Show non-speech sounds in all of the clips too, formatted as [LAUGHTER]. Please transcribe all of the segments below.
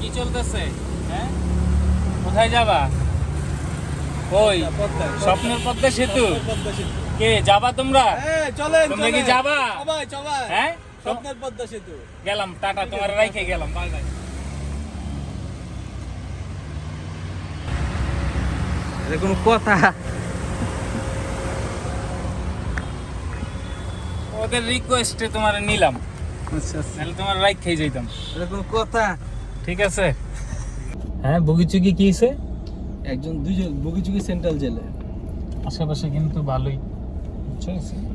কি চলতেছে? হ্যাঁ? কোথায় যাবা? ওই স্বপ্নের পদ্মা সেতু? কে যাবা তোমরা? হ্যাঁ, চলেন তোমরা কি যাবা? সবাই সবাই। হ্যাঁ? স্বপ্নের পদ্মা সেতু। গেলাম টাটা তোমার রাইখে গেলাম। Bye bye. এটা কোনো কথা। ওদের রিকোয়েস্টে তোমার নিলাম। আচ্ছা আচ্ছা। নাহলে তোমার রাইখ খেয়ে যাইতাম। এটা কোনো কথা। ঠিক আছে। হ্যাঁ বগিচুকি কি হয়েছে একজন দুইজন বগিচুকি সেন্ট্রাল জেলে। আশেপাশে কিন্তু ভালোই।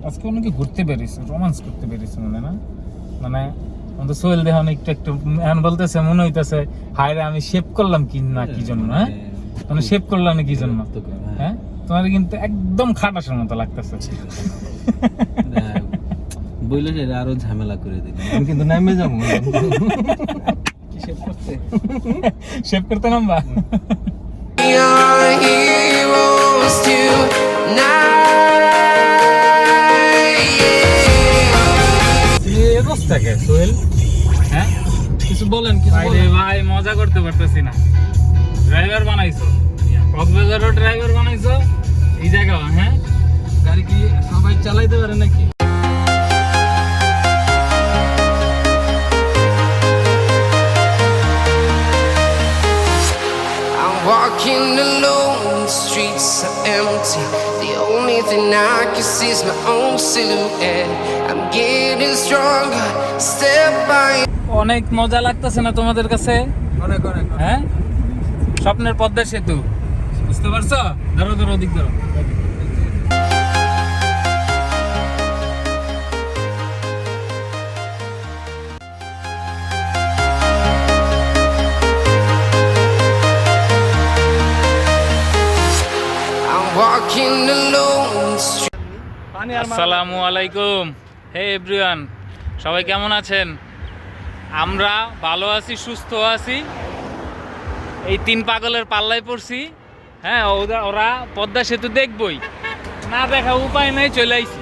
আজকে অনেকে ঘুরতে বেরিয়েছে রোমান্স করতে বেরিয়েছে মনে না? মানে আমাদের সোহেল দেহ একটু একটু এখন বলতেছে মনে হইতেছে হায় রে আমি শেভ করলাম কি না কি জন্য হ্যাঁ? মানে শেভ করলাম না কি জন্য? হ্যাঁ। তোমার কিন্তু একদম খাটাসের মতো লাগতেছে। বইলে সেটা আরও ঝামেলা করে দিল আমি কিন্তু নামে যাব। কি শেভ করতে? [LAUGHS] শেভ করতে নামবা? অবস্থাকে সোহেল হ্যাঁ কিছু বলেন কিছু ভাই ভাই মজা করতে পারতেছি না ড্রাইভার বানাইছো কক্সবাজারও ড্রাইভার বানাইছো? এই জায়গা হ্যাঁ? গাড়ি কি সবাই চালাইতে পারে নাকি? Streets are empty. The only thing I can see is my own silhouette. I'm getting stronger, step by অনেক মজা লাগতেছে না তোমাদের কাছে অনেক অনেক হ্যাঁ স্বপ্নের পদ্মা সেতু বুঝতে পারছ ধরো ধরো ওদিক ধরো আসসালামু আলাইকুম। হে এভরিওয়ান, সবাই কেমন আছেন? আমরা ভালো আছি, সুস্থ আছি। এই তিন পাগলের পাল্লায় পড়ছি। হ্যাঁ ওরা ওরা পদ্মা সেতু দেখবই। না দেখা উপায় নাই, চলে আইছি।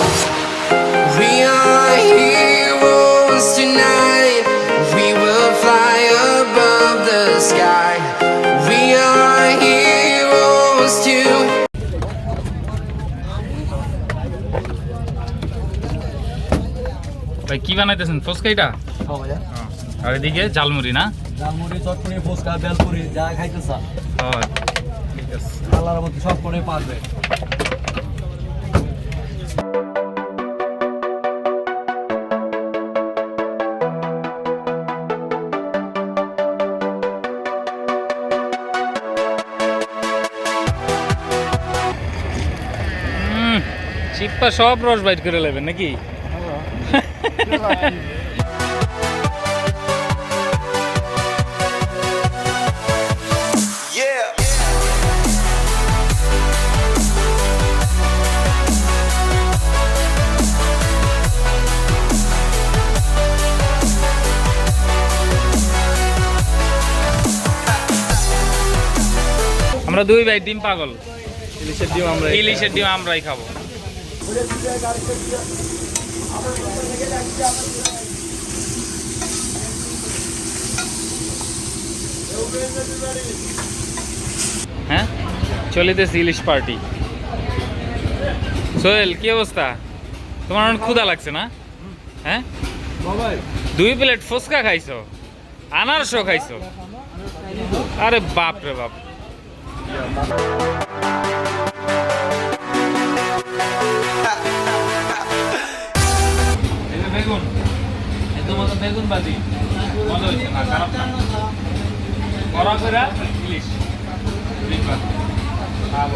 ভাই কি বানাইতেছেন? ফুচকাইটা আর এদিকে জালমুড়ি না? জালমুড়ি চটপুরি ফুচকা বেলপুরি যা খাইতে চা ঠিক আছে। আল্লাহর মধ্যে সব করে পারবে। হুম চিপ্পা সব রস বাইট করে নেবেন নাকি. আমরা দুই ভাই ডিম পাগল। ইলিশের ডিম আমরা ইলিশের ডিম আমরাই খাব। হ্যাঁ? চলিতেছে ইলিশ পার্টি। সোহেল কি অবস্থা? তোমার অনেক ক্ষুধা লাগছে না? হ্যাঁ? দুই প্লেট ফুচকা খাইছো? আনারসও খাইছো? আরে বাপ রে বাপ। বেগুন বাজি ভালো হয়েছে না খারাপ না। করা করে ইলিশ। খাব